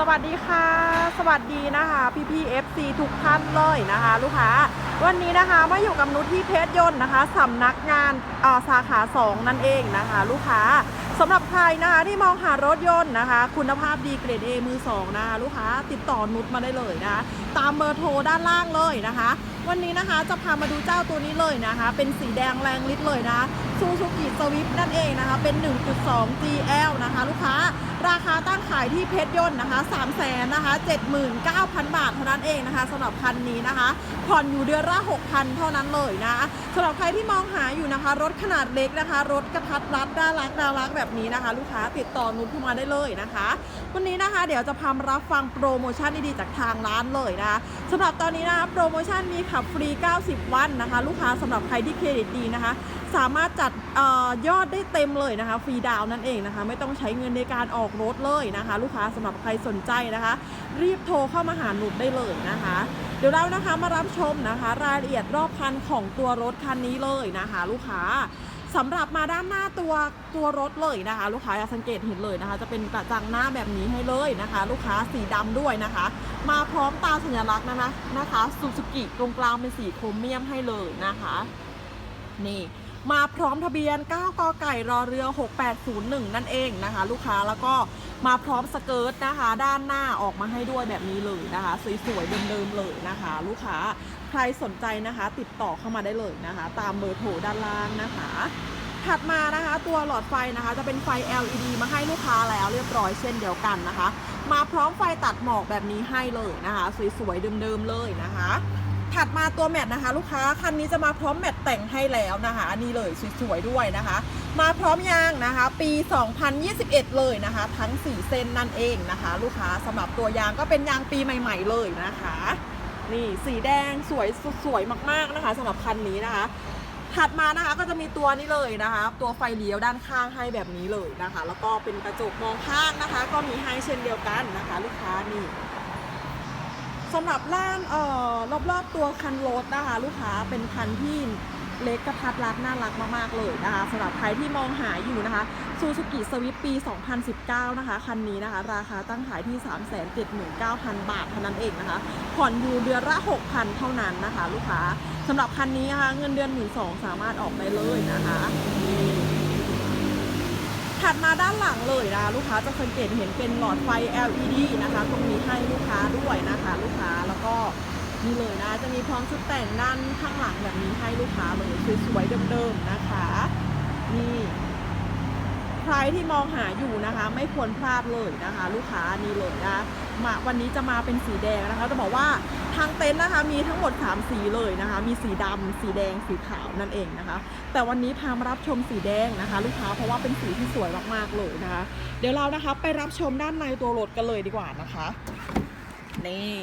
สวัสดีค่ะ สวัสดีนะคะพี่พี่ๆ FC ทุกท่านเลยนะคะ ลูกค้า วันนี้นะคะมาอยู่กับนุชที่เพชรยนต์นะคะสำนักงานสาขา 2 นั่นเองนะคะ ลูกค้าสำหรับใครนะคะที่มองหารถยนต์นะคะ คุณภาพดีเกรด A มือ 2 นะคะลูกค้าติดต่อนุชมาได้เลยนะคะ ตามเบอร์โทรด้านล่างเลยนะคะ วันนี้นะคะจะพามาดูเจ้าตัวนี้เลยนะคะ เป็นสีแดงแรงฤทธิ์เลยนะซูซูกิสวิฟนั่นเองนะคะ เป็น 1.2 GL นะคะ ลูกค้าราคาตั้งขายที่เพชรยนต์นะคะ3 0 0 0 0นะคะ79,000 บาทเท่านั้นเองนะคะสำหรับคันนี้นะคะผ่อนอยู่เดือนละ 6,000 เท่านั้นเลยนะสำหรับใครที่มองหาอยู่นะคะ รถขนาดเล็กนะคะ รถกระทัดรัดน่ารักน่ารักแบบนี้นะคะ ลูกค้าติดต่อนุชเข้ามาได้เลยนะคะ วันนี้นะคะ เดี๋ยวจะพามารับฟังโปรโมชั่นดีๆจากทางร้านเลยนะสำหรับตอนนี้นะคะโปรโมชั่นมีขับฟรี 90 วันนะคะ ลูกค้าสำหรับใครที่เครดิตดีนะคะสามารถจัดออยอดได้เต็มเลยนะคะฟรีดาวน์นั่นเองนะคะ ไม่ต้องใช้เงินในการออกรถเลยนะคะ ลูกค้าสำหรับใครสนใจนะคะ รีบโทรเข้ามาหาหนุดได้เลยนะคะ เดี๋ยวเรานะคะมารับชมนะคะ รายละเอียดรอบคันของตัวรถคันนี้เลยนะคะ ลูกค้าสำหรับมาด้านหน้าตัวตัวรถเลยนะคะ ลูกค้าจะสังเกตเห็นเลยนะคะ จะเป็นกระจังหน้าแบบนี้ให้เลยนะคะ ลูกค้าสีดำด้วยนะคะ มาพร้อมตาสัญลักษณ์นะคะนะคะซูซูกิตรงกลางเป็นสีโครเมียมให้เลยนะคะ นี่ มาพร้อมทะเบียน 9 กไก่รอเรือ 6801 นั่นเองนะคะ ลูกค้าแล้วก็มาพร้อมสเกิร์ตนะคะ ด้านหน้าออกมาให้ด้วยแบบนี้เลยนะคะ สวยๆเดิมๆเลยนะคะ ลูกค้าใครสนใจนะคะ ติดต่อเข้ามาได้เลยนะคะ ตามเบอร์โทรด้านล่างนะคะ ถัดมานะคะ ตัวหลอดไฟนะคะ จะเป็นไฟ LED มาให้ลูกค้าแล้วเรียบร้อยเช่นเดียวกันนะคะ มาพร้อมไฟตัดหมอกแบบนี้ให้เลยนะคะ สวยๆเดิมๆเลยนะคะ ถัดมาตัวแมทนะคะ ลูกค้าคันนี้จะมาพร้อมแมทแต่งให้แล้วนะคะอันนี้เลยสวยๆด้วยนะคะ มาพร้อมยางนะคะ ปี 2021 เลยนะคะ ทั้ง 4 เส้นนั่นเองนะคะ ลูกค้าสำหรับตัวยางก็เป็นยางปีใหม่ ๆ เลยนะคะ นี่สีแดงสวยสวยมากๆนะคะสำหรับคันนี้นะคะถัดมานะคะก็จะมีตัวนี้เลยนะคะ ตัวไฟเลี้ยวด้านข้างให้แบบนี้เลยนะคะ แล้วก็เป็นกระจกมองข้างนะคะ ก็มีให้เช่นเดียวกันนะคะ ลูกค้านี่ สำหรับล้านเอ่อรอบๆตัวคันรถนะคะลูกค้าเป็นคันที่เล็กกระทัดรัดน่ารักมากๆเลยนะคะสำหรับใครที่มองหาอยู่นะคะซูซูกิสวิปปี 2019 นะคะ คันนี้นะคะ ราคาตั้งขายที่ 379,000 บาทเท่านั้นเองนะคะ ผ่อนอยู่เดือนละ 6,000 เท่านั้นนะคะ ลูกค้าสำหรับคันนี้นะคะ เงินเดือน 1 2 0 0สามารถออกได้เลยนะคะ ถัดมาด้านหลังเลยนะลูกค้าจะสังเกตเห็นเป็นหลอดไฟ LED นะคะ ตรงนี้ให้ลูกค้าด้วยนะคะลูกค้าแล้วก็นี่เลยนะ จะมีพร้อมชุดแต่งด้านข้างหลังแบบนี้ให้ลูกค้าเลยสวยๆเดิมๆนะคะนี่ใครที่มองหาอยู่นะคะ ไม่ควรพลาดเลยนะคะ ลูกค้านี่เลยนะ มาวันนี้จะมาเป็นสีแดงนะคะจะบอกว่าทางเต็นท์นะคะมีทั้งหมด 3 สีเลยนะคะ มีสีดำสีแดงสีขาวนั่นเองนะคะ แต่วันนี้พามารับชมสีแดงนะคะ ลูกค้าเพราะว่าเป็นสีที่สวยมากๆเลยนะคะ เดี๋ยวเรานะคะไปรับชมด้านในตัวรถกันเลยดีกว่านะคะนี่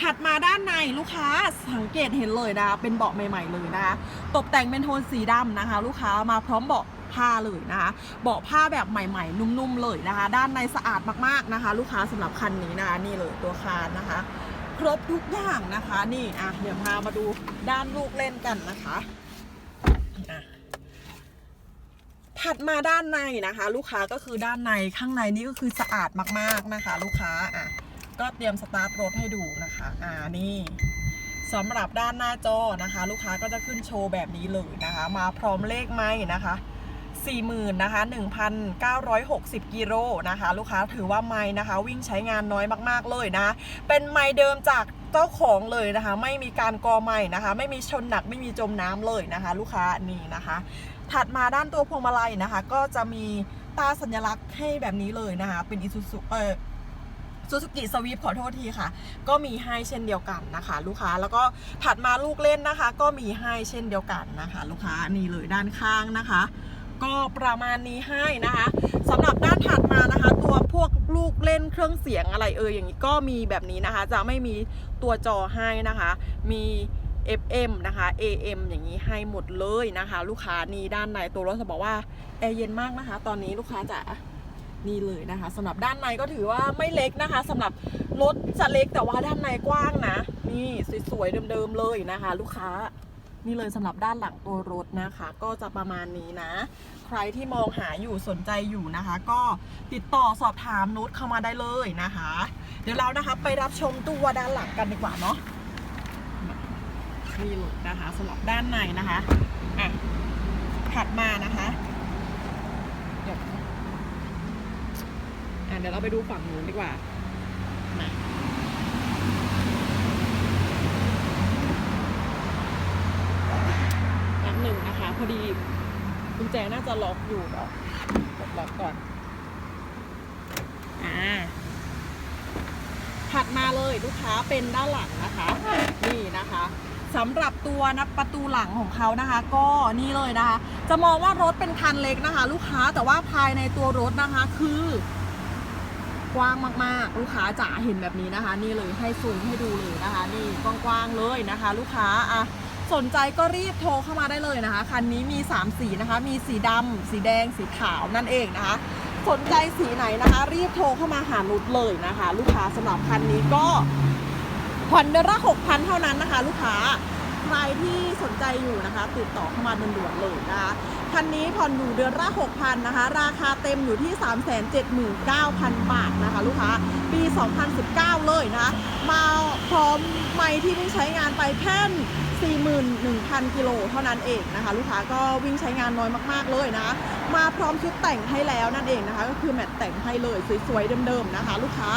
ถัดมาด้านในลูกค้าสังเกตเห็นเลยนะคะเป็นเบาะใหม่ ๆ เลยนะคะ ตกแต่งเป็นโทนสีดำนะคะ ลูกค้ามาพร้อมเบาะ ผ้าเลยนะคะเบาะผ้าแบบใหม่ ๆ นุ่มๆเลยนะคะ ด้านในสะอาดมากๆนะคะ ลูกค้าสำหรับคันนี้นะคะนี่เลยตัวคานนะคะ ครบทุกอย่างนะคะนี่อะเดี๋ยวพามาดูด้านลูกเล่นกันนะคะอะถัดมาด้านในนะคะ ลูกค้าก็คือด้านในข้างในนี่ก็คือสะอาดมากๆนะคะ ลูกค้าอะก็เตรียมสตาร์ทรถให้ดูนะคะ อ่านี่สำหรับด้านหน้าจอนะคะ ลูกค้าก็จะขึ้นโชว์แบบนี้เลยนะคะ มาพร้อมเลขไม้นะคะ 40,000นะคะ1,960 กิโลนะคะ ลูกค้าถือว่าไม้นะคะ วิ่งใช้งานน้อยมากๆเลยนะ เป็นไม้เดิมจากเจ้าของเลยนะคะ ไม่มีการกอไม้นะคะ ไม่มีชนหนักไม่มีจมน้ำเลยนะคะ ลูกค้านี่นะคะ ถัดมาด้านตัวพวงมาลัยนะคะ ก็จะมีตาสัญลักษณ์ให้แบบนี้เลยนะคะ เป็นอิซูซุเออซูซูกิสวีปขอโทษทีค่ะ ก็มีให้เช่นเดียวกันนะคะ ลูกค้าแล้วก็ถัดมาลูกเล่นนะคะ ก็มีให้เช่นเดียวกันนะคะ ลูกค้านี่เลยด้านข้างนะคะ ก็ประมาณนี้ให้นะคะสำหรับด้านถัดมานะคะ ตัวพวกลูกเล่นเครื่องเสียงอะไรเอออย่างนี้ก็มีแบบนี้นะคะ จะไม่มีตัวจอให้นะคะ มี FM นะคะ AM อย่างนี้ให้หมดเลยนะคะ ลูกค้านี่ด้านในตัวรถจะบอกว่าแอร์เย็นมากนะคะ ตอนนี้ลูกค้าจะนี่เลยนะคะสำหรับด้านในก็ถือว่าไม่เล็กนะคะสำหรับรถจะเล็กแต่ว่าด้านในกว้างนะ นี่สวยๆเดิมๆเลยนะคะ ลูกค้า นี่เลยสำหรับด้านหลังตัวรถนะคะ ก็จะประมาณนี้นะ ใครที่มองหาอยู่สนใจอยู่นะคะ ก็ติดต่อสอบถามนุชเข้ามาได้เลยนะคะ เดี๋ยวเรานะคะไปรับชมตัวด้านหลังกันดีกว่าเนาะนี่เลยนะคะสำหรับด้านในนะคะอะถัดมานะคะเดี๋ยวอะเดี๋ยวเราไปดูฝั่งนู้นดีกว่าแป๊บหนึ่งนะคะ พอดีกุ ญแจน่าจะล็อกอยู่เดี๋ยวกดล็อกก่อน อ่า ถัดมาเลยลูกค้าเป็นด้านหลังนะคะ นี่นะคะสำหรับตัวนับประตูหลังของเขานะคะ ก็นี่เลยนะคะ จะมองว่ารถเป็นคันเล็กนะคะ ลูกค้าแต่ว่าภายในตัวรถนะคะคือกว้างมากๆ ลูกค้าจ๋าเห็นแบบนี้นะคะ นี่เลยให้ซูมให้ดูเลยนะคะ นี่กว้างๆเลยนะคะ ลูกค้าอะ สนใจก็รีบโทรเข้ามาได้เลยนะคะ คันนี้มี 3 สีนะคะ มีสีดำ สีแดง สีขาวนั่นเองนะคะ สนใจสีไหนนะคะ รีบโทรเข้ามาหานุชเลยนะคะ ลูกค้าสำหรับคันนี้ก็ผ่อนเดือนละหกพันเท่านั้นนะคะ ลูกค้าใครที่สนใจอยู่นะคะ ติดต่อเข้ามาด่วนๆเลยนะคะคันนี้ผ่อนอยู่เดือนละ6,000นะคะ ราคาเต็มอยู่ที่ 379,000 บาทนะคะ ลูกค้า ปี 2019 เลยนะคะ มาพร้อมไม่ที่เพิ่งใช้งานไปแค่ 41,000 กิโลเท่านั้นเองนะคะ ลูกค้าก็วิ่งใช้งานน้อยมากๆเลยนะ มาพร้อมชุดแต่งให้แล้วนั่นเองนะคะ ก็คือแมตแต่งให้เลยสวยๆเดิมๆนะคะ ลูกค้า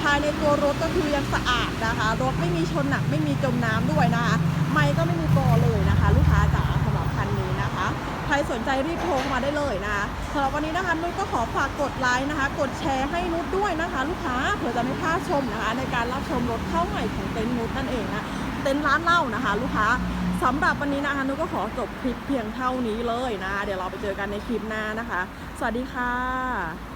ภายในตัวรถก็คือยังสะอาดนะคะ รถไม่มีชนหนักไม่มีจมน้ำด้วยนะคะไม่ก็ไม่มีกอเลยนะคะ ลูกค้าจ๋าสำหรับคันนี้นะคะ ใครสนใจรีบโทรมาได้เลยนะคะสำหรับวันนี้นะคะนุชก็ขอฝากกดไลค์นะคะ กดแชร์ให้นุชด้วยนะคะ ลูกค้าเผื่อจะไม่พลาดชมนะคะ ในการรับชมรถเข้าใหม่ของเต็นท์นุชนั่นเองนะ เต็นท์ร้านเหล้านะคะ ลูกค้าสำหรับวันนี้นะคะนุก็ขอจบคลิปเพียงเท่านี้เลยนะ เดี๋ยวเราไปเจอกันในคลิปหน้านะคะ สวัสดีค่ะ